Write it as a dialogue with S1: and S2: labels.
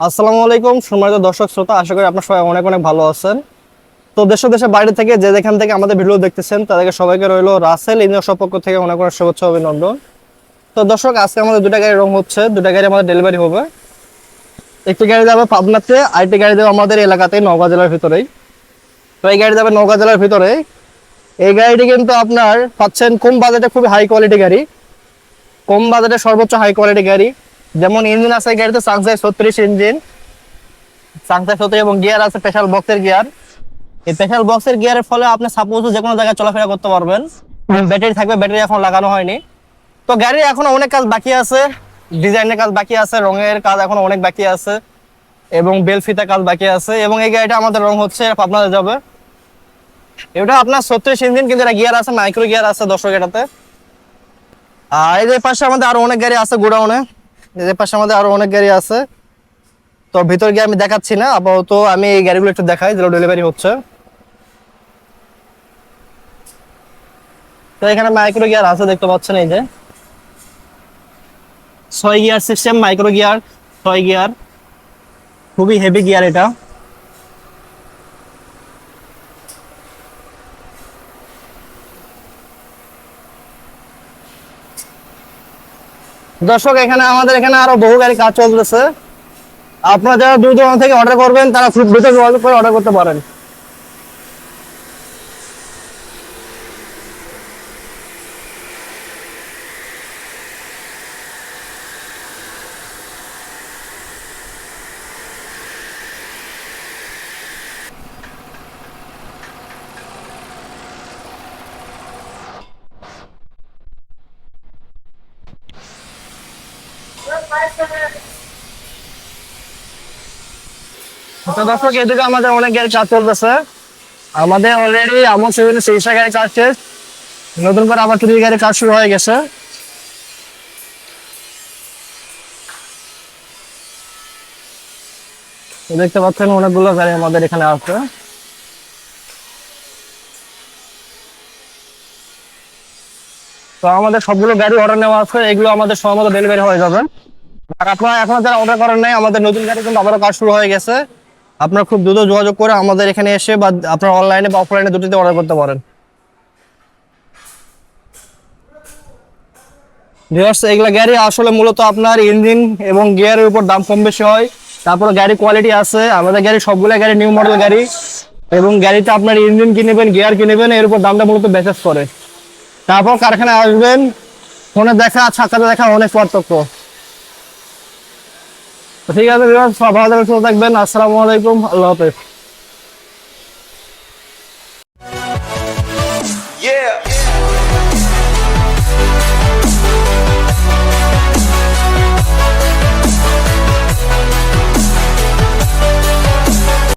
S1: আসসালামু আলাইকুম, সম্মানিত দর্শক শ্রোতা, আশা করি আপনার সবাই অনেক অনেক ভালো আছেন। তো দেশ দেশের বাইরে থেকে যে যেখান থেকে আমাদের ভিডিও দেখতেছেন, তাদেরকে সবাইকে রইল রাসেল ইঞ্জিনিয়ার পক্ষ থেকে অনেক অনেক শুভেচ্ছা অভিনন্দন। তো দর্শক, আজকে আমাদের দুটা গাড়ি রং হচ্ছে, দুটা গাড়ি আমাদের ডেলিভারি হবে। একটি গাড়ি যাবে পাবনাতে, আরেকটি গাড়ি যাবে আমাদের এলাকাতে, নওগাঁ জেলার ভিতরেই। তো এই গাড়ি যাবে নওগাঁ জেলার ভিতরে। এই গাড়িটি কিন্তু আপনার পাচ্ছেন কম বাজেটে খুবই হাই কোয়ালিটি গাড়ি। কম বাজেটে সর্বোচ্চ হাই কোয়ালিটি গাড়ি। যেমন ইঞ্জিন আছে গাড়িতে সাংসাই ছত্রিশ ইঞ্জিন। সাংসাই ছত্রিশ এবং গিয়ার আছে স্পেশাল বক্সের গিয়ার এই স্পেশাল বক্সের গিয়ারের ফলে আপনি সাপোজ যে কোনো জায়গায় চলাফেরা করতে পারবেন। ব্যাটারি থাকবে ব্যাটারি এখন লাগানো হয়নি। তো গাড়ির এখনও অনেক কাজ বাকি আছে। ডিজাইনের কাজ বাকি আছে রঙের কাজ এখনও অনেক বাকি আছে। এবং বেলফিতে কাজ বাকি আছে। এবং এই গাড়িটা আমাদের রং হচ্ছে আপনাদের যাবে। এটা আপনার ছত্রিশ ইঞ্জিন কিন্তু এটা গিয়ার আছে মাইক্রো গিয়ার আছে দর্শক এটাতে। আর এই যে পাশে আমাদের আরও অনেক গাড়ি আছে গোডাউনে। যে পাশে আমাদের আরও অনেক গাড়ি আছে। তো ভিতর গিয়ে আমি দেখাচ্ছি না, আপাতত আমি এই গাড়িগুলো একটু দেখাই, যেগুলো ডেলিভারি হচ্ছে। তো এখানে মাইক্রো গিয়ার আছে, দেখতে পাচ্ছেন এই যে। ছয় গিয়ার সিস্টেম মাইক্রো গিয়ার ছয় গিয়ার খুবই হেভি গিয়ার এটা। দর্শক, এখানে আমাদের এখানে আরও বহু গাড়ি কাজ চলতেছে। আপনারা যারা দূর দূরান্ত থেকে অর্ডার করবেন, তারা খুব দ্রুত যোগাযোগ করে অর্ডার করতে পারেন। তো দর্শক, এদিকে আমাদের অনেক গাড়ি কাজ চলতেছে। আমাদের অলরেডি আমার সেভেন তেইশটা গাড়ি কাজ শেষ। নতুন করে গাড়ি কাজ শুরু হয়ে গেছে। দেখতে পাচ্ছেন, অনেকগুলো গাড়ি আমাদের এখানে আছে। তো আমাদের সবগুলো গাড়ি অর্ডার নেওয়া আছে, এগুলো আমাদের সময় মতো ডেলিভারি হয়ে যাবে। আপনারা এখনও যারা অর্ডার করেন নাই, আমাদের নতুন গাড়ি কিন্তু আবারও কাজ শুরু হয়ে গেছে। আপনারা খুব দ্রুত যোগাযোগ করে আমাদের এখানে এসে বা আপনার অনলাইনে বা অফলাইনে দুটিতে অর্ডার করতে পারেন। ভিউয়ার্স এগুলা গাড়ি আসলে মূলত আপনার ইঞ্জিন এবং গিয়ারের উপর দাম কম বেশি হয়। তারপরে গাড়ি কোয়ালিটি আছে, আমাদের গাড়ি সবগুলো গাড়ি নিউ মডেল গাড়ি। এবং গাড়িতে আপনার ইঞ্জিন কিনবেন গিয়ার কিনবেন এর উপর দামটা মূলত বেসেস করে। তারপর কারখানায় আসবেন, ফোনে দেখা আর সাক্ষাতে দেখা, অনেক পার্থক্য। তো ঠিক আছে viewers, সব ভালো থাকবেন সুস্থ থাকবেন আসসালামু আলাইকুম আল্লাহ হাফেজ
S2: Yeah.